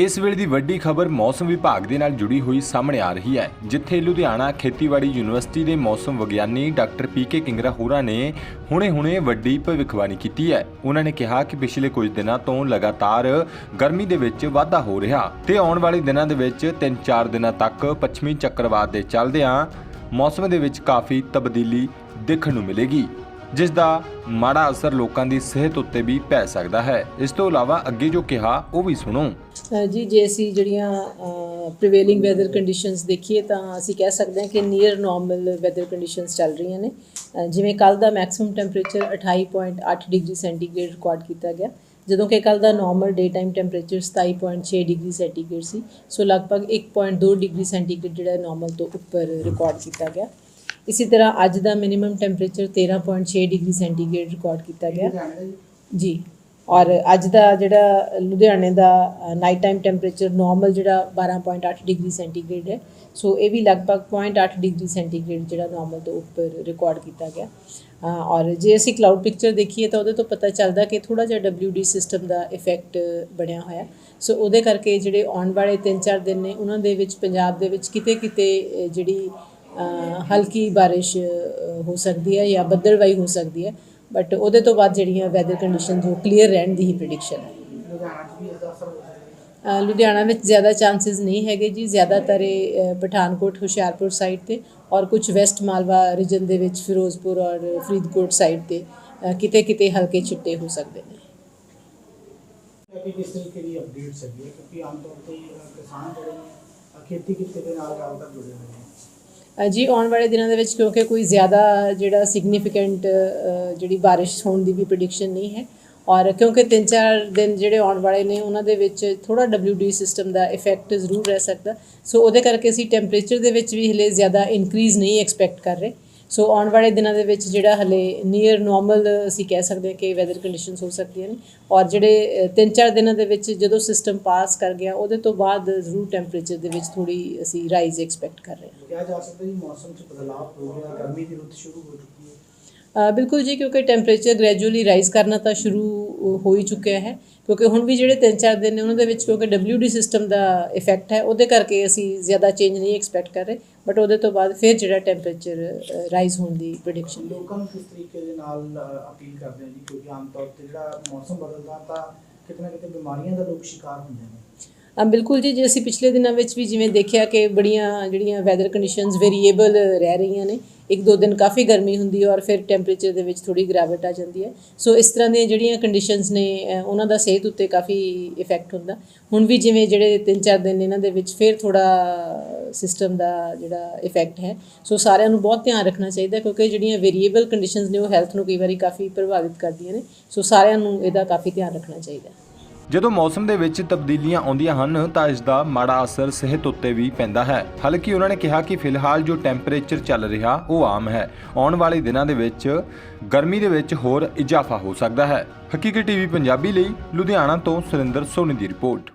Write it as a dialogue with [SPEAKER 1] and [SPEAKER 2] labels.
[SPEAKER 1] ਇਸ ਵੇਲੇ ਦੀ ਵੱਡੀ ਖਬਰ ਮੌਸਮ ਵਿਭਾਗ ਦੇ ਨਾਲ ਜੁੜੀ ਹੋਈ ਸਾਹਮਣੇ ਆ ਰਹੀ ਹੈ, ਜਿੱਥੇ ਲੁਧਿਆਣਾ ਖੇਤੀਬਾੜੀ ਯੂਨੀਵਰਸਿਟੀ ਦੇ ਮੌਸਮ ਵਿਗਿਆਨੀ ਡਾਕਟਰ ਪੀਕੇ ਕਿੰਗਰਾ ਹੋਰਾਂ ਨੇ ਹੁਣੇ-ਹੁਣੇ ਵੱਡੀ ਭਵਿੱਖਬਾਣੀ ਕੀਤੀ ਹੈ। ਉਹਨਾਂ ਨੇ ਕਿਹਾ ਕਿ ਪਿਛਲੇ ਕੁਝ ਦਿਨਾਂ ਤੋਂ ਲਗਾਤਾਰ ਗਰਮੀ ਦੇ ਵਿੱਚ ਵਾਧਾ ਹੋ ਰਿਹਾ ਤੇ ਆਉਣ ਵਾਲੇ ਦਿਨਾਂ ਦੇ ਵਿੱਚ 3-4 ਦਿਨਾਂ ਤੱਕ ਪੱਛਮੀ ਚੱਕਰਵਾਤ ਦੇ ਚੱਲਦਿਆਂ ਮੌਸਮ ਦੇ ਵਿੱਚ ਕਾਫੀ ਤਬਦੀਲੀ ਦੇਖਣ ਨੂੰ ਮਿਲੇਗੀ। ਜਿਸ ਦਾ ਮਾੜਾ ਅਸਰ ਲੋਕਾਂ ਦੀ ਸਿਹਤ ਉੱਤੇ ਵੀ ਪੈ ਸਕਦਾ ਹੈ। ਇਸ ਤੋਂ ਇਲਾਵਾ ਅੱਗੇ ਜੋ ਕਿਹਾ, ਉਹ ਵੀ ਸੁਣੋ।
[SPEAKER 2] ਜੀ, ਜੇ ਅਸੀਂ ਜਿਹੜੀਆਂ ਪ੍ਰੀਵੇਲਿੰਗ ਵੈਦਰ ਕੰਡੀਸ਼ਨਸ ਦੇਖੀਏ ਤਾਂ ਅਸੀਂ ਕਹਿ ਸਕਦੇ ਹਾਂ ਕਿ ਨੀਅਰ ਨਾਰਮਲ ਵੈਦਰ ਕੰਡੀਸ਼ਨਸ ਚੱਲ ਰਹੀਆਂ ਨੇ। ਜਿਵੇਂ ਕੱਲ ਦਾ maximum temperature 28.8 degree centigrade record ਕੀਤਾ ਗਿਆ। ਜਦੋਂ ਕਿ ਕੱਲ ਦਾ normal day time temperature 27.6 degree centigrade ਸੀ। ਸੋ ਲਗਭਗ 1.2 ਡਿਗਰੀ ਸੈਂਟੀਗ੍ਰੇਡ ਜਿਹੜਾ ਨਾਰਮਲ ਤੋਂ ਉੱਪਰ ਰਿਕਾਰਡ ਕੀਤਾ ਗਿਆ। ਇਸੇ ਤਰ੍ਹਾਂ ਅੱਜ ਦਾ minimum temperature 13.6 degree centigrade record ਕੀਤਾ ਗਿਆ। ਜੀ ਔਰ ਅੱਜ ਦਾ ਜਿਹੜਾ ਲੁਧਿਆਣੇ ਦਾ ਨਾਈਟ ਟਾਈਮ ਟੈਂਪਰੇਚਰ ਨਾਰਮਲ ਜਿਹੜਾ 12.8 ਡਿਗਰੀ ਸੈਂਟੀਗ੍ਰੇਡ ਹੈ। ਸੋ ਇਹ ਵੀ ਲਗਭਗ 0.8 ਡਿਗਰੀ ਸੈਂਟੀਗ੍ਰੇਡ ਜਿਹੜਾ ਨਾਰਮਲ ਤੋਂ ਉੱਪਰ ਰਿਕਾਰਡ ਕੀਤਾ ਗਿਆ। ਔਰ ਜੇ ਅਸੀਂ ਕਲਾਊਡ ਪਿਕਚਰ ਦੇਖੀਏ ਤਾਂ ਉਹਦੇ ਤੋਂ ਪਤਾ ਚੱਲਦਾ ਕਿ ਥੋੜਾ ਜਿਹਾ WD ਸਿਸਟਮ ਦਾ ਇਫੈਕਟ ਬਣਿਆ ਹੋਇਆ। ਸੋ ਉਹਦੇ ਕਰਕੇ ਜਿਹੜੇ ਆਉਣ ਵਾਲੇ 3-4 ਦਿਨ ਨੇ ਉਹਨਾਂ ਦੇ ਵਿੱਚ ਪੰਜਾਬ ਦੇ ਵਿੱਚ ਕਿਤੇ-ਕਿਤੇ ਜਿਹੜੀ ਹਲਕੀ ਬਾਰਿਸ਼ ਹੋ ਸਕਦੀ ਹੈ ਜਾਂ ਬੱਦਲਵਾਈ ਹੋ ਸਕਦੀ ਹੈ ਬਟ ਉਹਦੇ ਤੋਂ ਬਾਅਦ ਜਿਹੜੀਆਂ ਵੈਦਰ ਕੰਡੀਸ਼ਨ ਜੋ ਕਲੀਅਰ ਰਹਿਣ ਦੀ ਹੀ ਪ੍ਰੈਡਿਕਸ਼ਨ ਹੈ। ਲੁਧਿਆਣਾ ਵਿੱਚ ਜ਼ਿਆਦਾ ਚਾਂਸਸ ਨਹੀਂ ਹੈਗੇ ਜੀ, ਜ਼ਿਆਦਾਤਰ ਇਹ ਪਠਾਨਕੋਟ, ਹੁਸ਼ਿਆਰਪੁਰ ਸਾਈਡ ਤੇ ਔਰ ਕੁਝ ਵੈਸਟ ਮਾਲਵਾ ਰੀਜਨ ਦੇ ਵਿੱਚ ਫਿਰੋਜ਼ਪੁਰ ਔਰ ਫਰੀਦਕੋਟ ਸਾਈਡ ਤੇ ਕਿਤੇ ਕਿਤੇ ਹਲਕੇ ਛਿੱਟੇ ਹੋ ਸਕਦੇ ਨੇ।
[SPEAKER 3] ਕਿ ਕਿਸ ਤਰੀਕੇ ਦੀ ਅਪਡੇਟਸ ਹੈਗੀ ਕਿਉਂਕਿ ਆਮ ਤੌਰ ਤੇ ਕਿਸਾਨ ਜਿਹੜੇ ਖੇਤੀ ਕਿੱਤੇ ਦੇ ਨਾਲ ਜ਼ਿਆਦਾਤਰ ਜੁੜੇ ਹੋਏ ਨੇ।
[SPEAKER 2] ਜੀ, ਆਉਣ ਵਾਲੇ ਦਿਨਾਂ ਦੇ ਵਿੱਚ ਕਿਉਂਕਿ ਕੋਈ ਜ਼ਿਆਦਾ ਜਿਹੜਾ ਸਿਗਨੀਫੀਕੈਂਟ ਜਿਹੜੀ ਬਾਰਿਸ਼ ਹੋਣ ਦੀ ਵੀ ਪ੍ਰੈਡਿਕਸ਼ਨ ਨਹੀਂ ਹੈ ਔਰ ਕਿਉਂਕਿ 3-4 ਦਿਨ ਜਿਹੜੇ ਆਉਣ ਵਾਲੇ ਨੇ, ਉਹਨਾਂ ਦੇ ਵਿੱਚ ਥੋੜਾ WD ਸਿਸਟਮ ਦਾ ਇਫੈਕਟ ਜ਼ਰੂਰ ਰਹਿ ਸਕਦਾ। ਸੋ ਉਹਦੇ ਕਰਕੇ ਅਸੀਂ ਟੈਂਪਰੇਚਰ ਦੇ ਵਿੱਚ ਵੀ ਹਲੇ ਜ਼ਿਆਦਾ ਇਨਕਰੀਜ਼ ਨਹੀਂ ਐਕਸਪੈਕਟ ਕਰ ਰਹੇ। ਸੋ ਆਉਣ ਵਾਲੇ ਦਿਨਾਂ ਦੇ ਵਿੱਚ ਜਿਹੜਾ ਹਲੇ ਨੀਅਰ ਨਾਰਮਲ ਅਸੀਂ ਕਹਿ ਸਕਦੇ ਹਾਂ ਕਿ ਵੈਦਰ ਕੰਡੀਸ਼ਨਸ ਹੋ ਸਕਦੀਆਂ ਨੇ ਔਰ ਜਿਹੜੇ 3-4 ਦਿਨਾਂ ਦੇ ਵਿੱਚ ਜਦੋਂ ਸਿਸਟਮ ਪਾਸ ਕਰ ਗਿਆ, ਉਹਦੇ ਤੋਂ ਬਾਅਦ ਜ਼ਰੂਰ ਟੈਂਪਰੇਚਰ ਦੇ ਵਿੱਚ ਥੋੜੀ ਅਸੀਂ ਰਾਈਜ਼ ਐਕਸਪੈਕਟ ਕਰ ਰਹੇ ਹਾਂ।
[SPEAKER 3] ਕਿਹਾ ਜਾ ਸਕਦਾ ਜੀ ਮੌਸਮ 'ਚ ਬਦਲਾਅ ਹੋ ਗਿਆ, ਗਰਮੀ ਦੀ ਰੁੱਤ ਸ਼ੁਰੂ ਹੋ ਚੁੱਕੀ ਹੈ।
[SPEAKER 2] ਬਿਲਕੁਲ ਜੀ ਕਿਉਂਕਿ ਟੈਂਪਰੇਚਰ ਗ੍ਰੈਜੂਅਲੀ ਰਾਈਜ਼ ਕਰਨਾ ਤਾਂ ਸ਼ੁਰੂ ਹੋ ਹੀ ਚੁੱਕਿਆ ਹੈ। ਕਿਉਂਕਿ ਹੁਣ ਵੀ ਜਿਹੜੇ 3-4 ਦਿਨ ਨੇ ਉਹਨਾਂ ਦੇ ਵਿੱਚ ਕਿਉਂਕਿ WD ਸਿਸਟਮ ਦਾ ਇਫੈਕਟ ਹੈ ਉਹਦੇ ਕਰਕੇ ਅਸੀਂ ਜ਼ਿਆਦਾ ਚੇਂਜ ਨਹੀਂ ਐਕਸਪੈਕਟ ਕਰ ਰਹੇ। ਬਟ ਉਹਦੇ ਤੋਂ ਬਾਅਦ ਫਿਰ ਜਿਹੜਾ ਟੈਂਪਰੇਚਰ ਰਾਈਜ਼ ਹੋਣ ਦੀ ਪ੍ਰੈਡਿਕਸ਼ਨ
[SPEAKER 3] ਲੋਕਾਂ ਨੂੰ ਕਿਸ ਤਰੀਕੇ ਦੇ ਨਾਲ ਅਪੀਲ ਕਰਦੇ ਹੋ ਜੀ? ਕਿਉਂਕਿ ਆਮ ਤੌਰ ਤੇ ਜਿਹੜਾ ਮੌਸਮ ਬਦਲਦਾ ਤਾਂ ਕਿਤੇ ਨਾ ਕਿਤੇ ਬਿਮਾਰੀਆਂ ਦਾ ਲੋਕ ਸ਼ਿਕਾਰ ਹੁੰਦੇ ਨੇ।
[SPEAKER 2] ਅ, ਬਿਲਕੁਲ ਜੀ ਜੇ ਅਸੀਂ ਪਿਛਲੇ ਦਿਨਾਂ ਵਿੱਚ ਵੀ ਜਿਵੇਂ ਦੇਖਿਆ ਕਿ ਬੜੀਆਂ ਜਿਹੜੀਆਂ ਵੈਦਰ ਕੰਡੀਸ਼ਨਸ ਵੇਰੀਏਬਲ ਰਹਿ ਰਹੀਆਂ ਨੇ ਇੱਕ ਦੋ ਦਿਨ ਕਾਫੀ ਗਰਮੀ ਹੁੰਦੀ ਹੈ ਔਰ ਫਿਰ ਟੈਂਪਰੇਚਰ ਦੇ ਵਿੱਚ ਥੋੜੀ ਗਿਰਾਵਟ ਆ ਜਾਂਦੀ ਹੈ। ਸੋ ਇਸ ਤਰ੍ਹਾਂ ਦੀਆਂ ਜਿਹੜੀਆਂ ਕੰਡੀਸ਼ਨਸ ਨੇ ਉਹਨਾਂ ਦਾ ਸਿਹਤ ਉੱਤੇ ਕਾਫੀ ਇਫੈਕਟ ਹੁੰਦਾ। ਹੁਣ ਵੀ ਜਿਵੇਂ ਜਿਹੜੇ 3-4 ਦਿਨ ਇਹਨਾਂ ਦੇ ਵਿੱਚ ਫਿਰ ਥੋੜਾ ਸਿਸਟਮ ਦਾ ਜਿਹੜਾ ਇਫੈਕਟ ਹੈ। ਸੋ ਸਾਰਿਆਂ ਨੂੰ ਬਹੁਤ ਧਿਆਨ ਰੱਖਣਾ ਚਾਹੀਦਾ ਕਿਉਂਕਿ ਜਿਹੜੀਆਂ ਵੇਰੀਏਬਲ ਕੰਡੀਸ਼ਨਸ ਨੇ ਉਹ ਹੈਲਥ ਨੂੰ ਕਈ ਵਾਰੀ ਕਾਫੀ ਪ੍ਰਭਾਵਿਤ ਕਰਦੀਆਂ ਨੇ। ਸੋ ਸਾਰਿਆਂ ਨੂੰ ਇਹਦਾ ਕਾਫੀ ਧਿਆਨ ਰੱਖਣਾ ਚਾਹੀਦਾ
[SPEAKER 1] ਜਦੋਂ ਮੌਸਮ ਦੇ ਵਿੱਚ ਤਬਦੀਲੀਆਂ ਆਉਂਦੀਆਂ ਹਨ, ਤਾਂ ਇਸ ਦਾ ਮਾੜਾ ਅਸਰ ਸਿਹਤ ਉੱਤੇ ਵੀ ਪੈਂਦਾ ਹੈ। ਹਾਲਾਂਕਿ ਉਹਨਾਂ ਨੇ ਕਿਹਾ ਕਿ ਫਿਲਹਾਲ ਜੋ ਟੈਂਪਰੇਚਰ ਚੱਲ ਰਿਹਾ, ਉਹ ਆਮ ਹੈ। ਆਉਣ ਵਾਲੇ ਦਿਨਾਂ ਦੇ ਵਿੱਚ ਗਰਮੀ ਦੇ ਵਿੱਚ ਹੋਰ ਇਜ਼ਾਫਾ ਹੋ ਸਕਦਾ ਹੈ। ਹਕੀਕੀ ਟੀਵੀ ਪੰਜਾਬੀ ਲਈ, ਲੁਧਿਆਣਾ ਤੋਂ ਸੁਰਿੰਦਰ ਸੋਨੀ ਦੀ ਰਿਪੋਰਟ।